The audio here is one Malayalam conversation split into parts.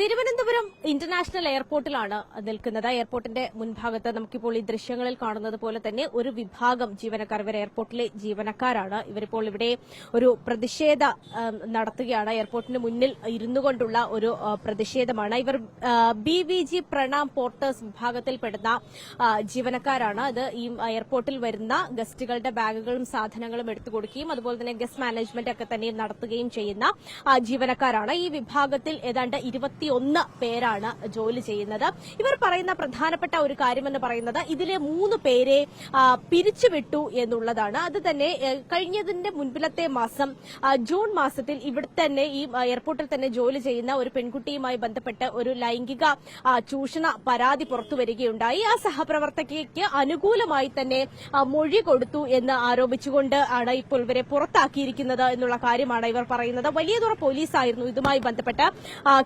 തിരുവനന്തപുരം ഇന്റർനാഷണൽ എയർപോർട്ടിലാണ് നിൽക്കുന്നത്. എയർപോർട്ടിന്റെ മുൻഭാഗത്ത് നമുക്കിപ്പോൾ ഈ ദൃശ്യങ്ങളിൽ കാണുന്നത് പോലെ തന്നെ ഒരു വിഭാഗം ജീവനക്കാർ ഇവർ എയർപോർട്ടിലെ ജീവനക്കാരാണ്. ഇവരിപ്പോൾ ഇവിടെ ഒരു പ്രതിഷേധ നടത്തുകയാണ്. എയർപോർട്ടിന് മുന്നിൽ ഇരുന്നു കൊണ്ടുള്ള ഒരു പ്രതിഷേധമാണ്. ഇവർ ബി വി ജി പ്രണാം പോർട്ടേഴ്സ് വിഭാഗത്തിൽപ്പെടുന്ന ജീവനക്കാരാണ്. അത് ഈ എയർപോർട്ടിൽ വരുന്ന ഗസ്റ്റുകളുടെ ബാഗുകളും സാധനങ്ങളും എടുത്തു കൊടുക്കുകയും അതുപോലെ തന്നെ ഗസ്റ്റ് മാനേജ്മെന്റ് ഒക്കെ തന്നെ നടത്തുകയും ചെയ്യുന്ന ജീവനക്കാരാണ്. ഈ വിഭാഗത്തിൽ ഏതാണ്ട് ഇരുപത്തിയൊന്ന് പേരാണ് ജോലി ചെയ്യുന്നത്. ഇവർ പറയുന്ന പ്രധാനപ്പെട്ട ഒരു കാര്യമെന്ന് പറയുന്നത് ഇതിലെ മൂന്ന് പേരെ പിരിച്ചുവിട്ടു എന്നുള്ളതാണ്. അത് തന്നെ കഴിഞ്ഞതിന്റെ മുൻപിലത്തെ മാസം ജൂൺ മാസത്തിൽ ഇവിടെ തന്നെ ഈ എയർപോർട്ടിൽ തന്നെ ജോലി ചെയ്യുന്ന ഒരു പെൺകുട്ടിയുമായി ബന്ധപ്പെട്ട് ഒരു ലൈംഗിക ചൂഷണ പരാതി പുറത്തു വരികയുണ്ടായി. ആ സഹപ്രവർത്തകയ്ക്ക് അനുകൂലമായി തന്നെ മൊഴി കൊടുത്തു എന്ന് ആരോപിച്ചുകൊണ്ട് ആണ് ഇപ്പോൾ ഇവരെ പുറത്താക്കിയിരിക്കുന്നത് എന്നുള്ള കാര്യമാണ് ഇവർ പറയുന്നത്. വലിയതുറ പോലീസായിരുന്നു ഇതുമായി ബന്ധപ്പെട്ട്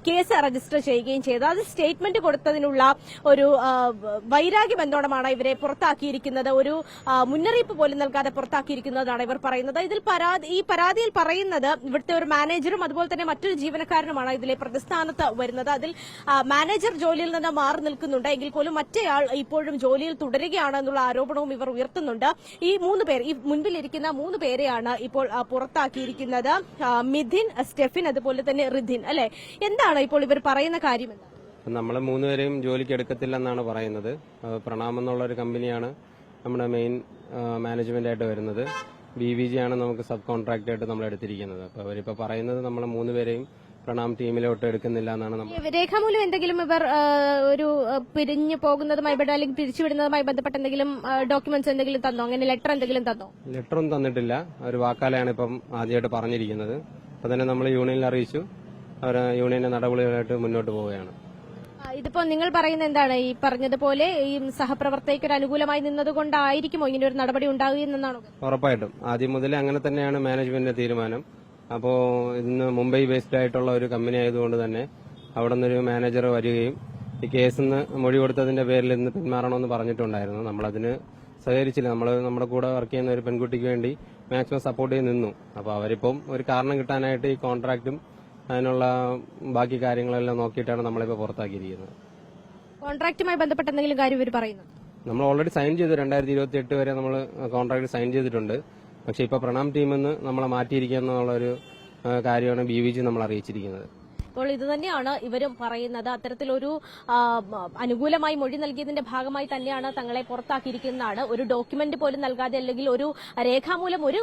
കേസ് രജിസ്റ്റർ ചെയ്യുകയും ചെയ്തത്. അത് സ്റ്റേറ്റ്മെന്റ് കൊടുത്തതിനുള്ള ഒരു വൈരാഗ്യ എന്നോണമാണ് ഇവരെ പുറത്താക്കിയിരിക്കുന്നത്. ഒരു മുന്നറിയിപ്പ് പോലും നൽകാതെ പുറത്താക്കിയിരിക്കുന്നതാണ് ഇവർ പറയുന്നത്. ഇതിൽ ഈ പരാതിയിൽ പറയുന്നത് ഇവിടുത്തെ ഒരു മാനേജറും അതുപോലെ തന്നെ മറ്റൊരു ജീവനക്കാരനുമാണ് ഇതിലെ പ്രതിസ്ഥാനത്ത് വരുന്നത്. അതിൽ മാനേജർ ജോലിയിൽ നിന്ന് മാറി നിൽക്കുന്നുണ്ട്. എങ്കിൽ പോലും മറ്റേയാൾ ഇപ്പോഴും ജോലിയിൽ തുടരുകയാണ് എന്നുള്ള ആരോപണവും ഇവർ ഉയർത്തുന്നുണ്ട്. ഈ മൂന്ന് പേർ ഈ മുൻപിലിരിക്കുന്ന മൂന്ന് പേരെയാണ് ഇപ്പോൾ പുറത്താക്കിയിരിക്കുന്നത്. മിഥിൻ സ്റ്റെഫിൻ അതുപോലെ തന്നെ റിധിൻ അല്ലെ? എന്താണ് ഇപ്പോൾ ഇവർ പറയുന്ന കാര്യം നമ്മൾ മൂന്നുപേരെയും ജോലിക്ക് എടുക്കത്തില്ലെന്നാണ് പറയുന്നത്. പ്രണാം എന്നുള്ള ഒരു കമ്പനിയാണ് നമ്മുടെ മെയിൻ മാനേജ്മെന്റ് ആയിട്ട് വരുന്നത്. ബി വി ജി ആണ് നമുക്ക് സബ് കോൺട്രാക്ട് ആയിട്ട് നമ്മൾ എടുത്തിരിക്കുന്നത്. അപ്പൊ അവരിപ്പോ പറയുന്നത് നമ്മളെ മൂന്നുപേരെയും പ്രണാം ടീമിലോട്ട് എടുക്കുന്നില്ല എന്നാണ് നമ്മൾ രേഖാമൂലം എന്തെങ്കിലും ഇവർ ഒരു പിരിഞ്ഞു പോകുന്നതുമായി ബന്ധ- അല്ലെങ്കിൽ പിരിച്ചുവിടുന്നതുമായി ബന്ധപ്പെട്ട എന്തെങ്കിലും ഡോക്യുമെന്റ്സ് എന്തെങ്കിലും തന്നോ? അങ്ങനെ ലെറ്റർ എന്തെങ്കിലും തന്നോ? ലെറ്റർ ഒന്നും തന്നിട്ടില്ല. ഒരു വാക്കാലയാണ് ഇപ്പം ആദ്യമായിട്ട് പറഞ്ഞിരിക്കുന്നത്. അപ്പൊ തന്നെ നമ്മൾ യൂണിയനിൽ അറിയിച്ചു. അവർ യൂണിയന്റെ നടപടികളായിട്ട് മുന്നോട്ട് പോവുകയാണ്. ഇതിപ്പോ നിങ്ങൾ പറയുന്ന എന്താണ്? ഈ പറഞ്ഞതുപോലെ ഈ സഹപ്രവർത്തകർ അനുകൂലമായി നിന്നതുകൊണ്ടായിരിക്കുമോ ഇങ്ങനെ ഒരു നടപടി ഉണ്ടാകുകയെന്നാണോ ഉറപ്പായിട്ടും. ആദ്യം മുതലേ അങ്ങനെ തന്നെയാണ് മാനേജ്മെന്റിന്റെ തീരുമാനം. അപ്പോ ഇന്ന് മുംബൈ ബേസ്ഡ് ആയിട്ടുള്ള ഒരു കമ്പനി ആയതുകൊണ്ട് തന്നെ അവിടെ നിന്നൊരു മാനേജർ വരികയും ഈ കേസിൽ നിന്ന് മൊഴി കൊടുത്തതിന്റെ പേരിൽ ഇന്ന് പിന്മാറണമെന്ന് പറഞ്ഞിട്ടുണ്ടായിരുന്നു. നമ്മളതിന് സഹകരിച്ചില്ല. നമ്മൾ നമ്മുടെ കൂടെ വർക്ക് ചെയ്യുന്ന ഒരു പെൺകുട്ടിക്ക് വേണ്ടി മാക്സിമം സപ്പോർട്ട് ചെയ്ത് നിന്നു. അപ്പോൾ അവരിപ്പം ഒരു കാരണം കിട്ടാനായിട്ട് ഈ കോൺട്രാക്റ്റും അതിനുള്ള ബാക്കി കാര്യങ്ങളെല്ലാം നോക്കിയിട്ടാണ് നമ്മളിപ്പോൾ പുറത്താക്കിയിരിക്കുന്നത്. കോൺട്രാക്റ്റുമായി ബന്ധപ്പെട്ട എന്തെങ്കിലും കാര്യം ഇവർ പറയുന്നു? നമ്മൾ ഓൾറെഡി സൈൻ ചെയ്തു. രണ്ടായിരത്തി ഇരുപത്തി എട്ട് വരെ നമ്മൾ കോൺട്രാക്ട് സൈൻ ചെയ്തിട്ടുണ്ട്. പക്ഷെ ഇപ്പൊ പ്രണാം ടീമിൽ നിന്ന് നമ്മളെ മാറ്റിയിരിക്കുക എന്നുള്ള ഒരു കാര്യമാണ് ബി വി ജി നമ്മൾ അറിയിച്ചിരിക്കുന്നത്. അപ്പോൾ ഇത് തന്നെയാണ് ഇവരും പറയുന്നത്. അത്തരത്തിലൊരു അനുകൂലമായി മൊഴി നൽകിയതിന്റെ ഭാഗമായി തന്നെയാണ് തങ്ങളെ പുറത്താക്കിയിരിക്കുന്നതാണ്. ഒരു ഡോക്യുമെന്റ് പോലും നൽകാതെ അല്ലെങ്കിൽ ഒരു രേഖാമൂലം ഒരു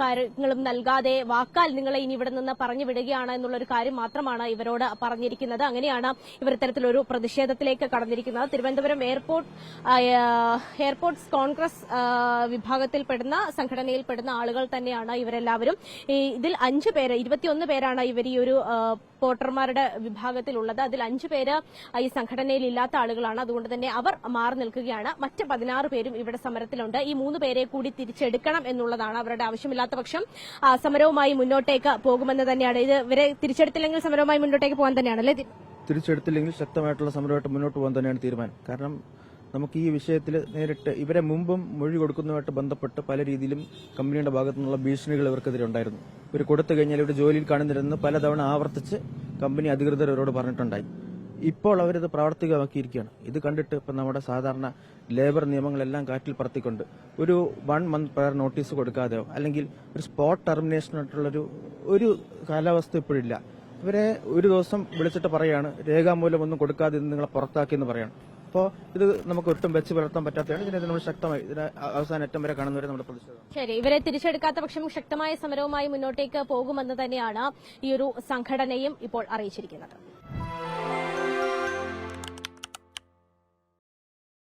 കാര്യങ്ങളും നൽകാതെ വാക്കാൽ നിങ്ങളെ ഇനി ഇവിടെ നിന്ന് പറഞ്ഞു വിടുകയാണ് എന്നുള്ള ഒരു കാര്യം മാത്രമാണ് ഇവരോട് പറഞ്ഞിരിക്കുന്നത്. അങ്ങനെയാണ് ഇവർ ഇത്തരത്തിലൊരു പ്രതിഷേധത്തിലേക്ക് കടന്നിരിക്കുന്നത്. തിരുവനന്തപുരം എയർപോർട്ട് എയർപോർട്ട്സ് കോൺഗ്രസ് വിഭാഗത്തിൽപ്പെടുന്ന സംഘടനയിൽപ്പെടുന്ന ആളുകൾ തന്നെയാണ് ഇവരെല്ലാവരും. ഇതിൽ അഞ്ചു പേര് ഇരുപത്തിയൊന്ന് പേരാണ് ഇവർ ഈ ഒരു ആ, പോർട്ടർമാരുടെ വിഭാഗത്തിലുള്ളത്. അതിൽ അഞ്ചു പേര് ഈ സംഘടനയിൽ ഇല്ലാത്ത ആളുകളാണ്. അതുകൊണ്ട് തന്നെ അവർ മാറി നിൽക്കുകയാണ്. മറ്റ് പതിനാറ് പേരും ഇവിടെ സമരത്തിലുണ്ട്. ഈ മൂന്ന് പേരെ കൂടി തിരിച്ചെടുക്കണം എന്നുള്ളതാണ് അവരുടെ ആവശ്യമില്ലാത്ത പക്ഷം സമരവുമായി മുന്നോട്ടേക്ക് പോകുമെന്ന് തന്നെയാണ്. ഇത് ഇവരെ തിരിച്ചെടുത്തില്ലെങ്കിൽ സമരവുമായി മുന്നോട്ടേക്ക് പോകാൻ തന്നെയാണ് അല്ലേ തിരിച്ചെടുത്തില്ലെങ്കിൽ ശക്തമായിട്ടുള്ള സമരമായിട്ട് മുന്നോട്ട് പോകാൻ തന്നെയാണ് തീരുമാനം. കാരണം നമുക്ക് ഈ വിഷയത്തിൽ നേരിട്ട് ഇവരെ മുമ്പും മൊഴി കൊടുക്കുന്നതുമായിട്ട് ബന്ധപ്പെട്ട് പല രീതിയിലും കമ്പനിയുടെ ഭാഗത്തു നിന്നുള്ള ഭീഷണികൾ ഇവർക്കെതിരെ ഉണ്ടായിരുന്നു. ഇവർ കൊടുത്തു കഴിഞ്ഞാൽ ഇവർ ജോലിയിൽ കാണുന്നില്ലെന്ന് പലതവണ ആവർത്തിച്ച് കമ്പനി അധികൃതർ ഇവരോട് പറഞ്ഞിട്ടുണ്ടായി. ഇപ്പോൾ അവരിത് പ്രാവർത്തികമാക്കിയിരിക്കുകയാണ്. ഇത് കണ്ടിട്ട് ഇപ്പം നമ്മുടെ സാധാരണ ലേബർ നിയമങ്ങളെല്ലാം കാറ്റിൽ പറത്തിക്കൊണ്ട് ഒരു വൺ മന്ത് പ്രയർ നോട്ടീസ് കൊടുക്കാതെയോ അല്ലെങ്കിൽ ഒരു സ്പോട്ട് ടെർമിനേഷനായിട്ടുള്ളൊരു ഒരു കാലാവസ്ഥ ഇപ്പോഴില്ല ഇവരെ ഒരു ദിവസം വിളിച്ചിട്ട് പറയാണ് രേഖാമൂലം ഒന്നും കൊടുക്കാതെ നിങ്ങളെ പുറത്താക്കി എന്ന് പറയാണ്. അപ്പോൾ ഇത് നമുക്ക് ഒട്ടും വെച്ച് പുലർത്താൻ പറ്റാത്തതാണ്. ഇതിനെ നമ്മൾ ശക്തമായി ഇതിനെ അവസാന അറ്റം വരെ കാണുന്നവരെ നമ്മുടെ പ്രതിഷേധം. ശരി. ഇവരെ തിരിച്ചെടുക്കാത്ത പക്ഷം ശക്തമായ സമരവുമായി മുന്നോട്ടേക്ക് പോകുമെന്ന് തന്നെയാണ് ഈ ഒരു സംഘടനയും ഇപ്പോൾ അറിയിച്ചിരിക്കുന്നത്.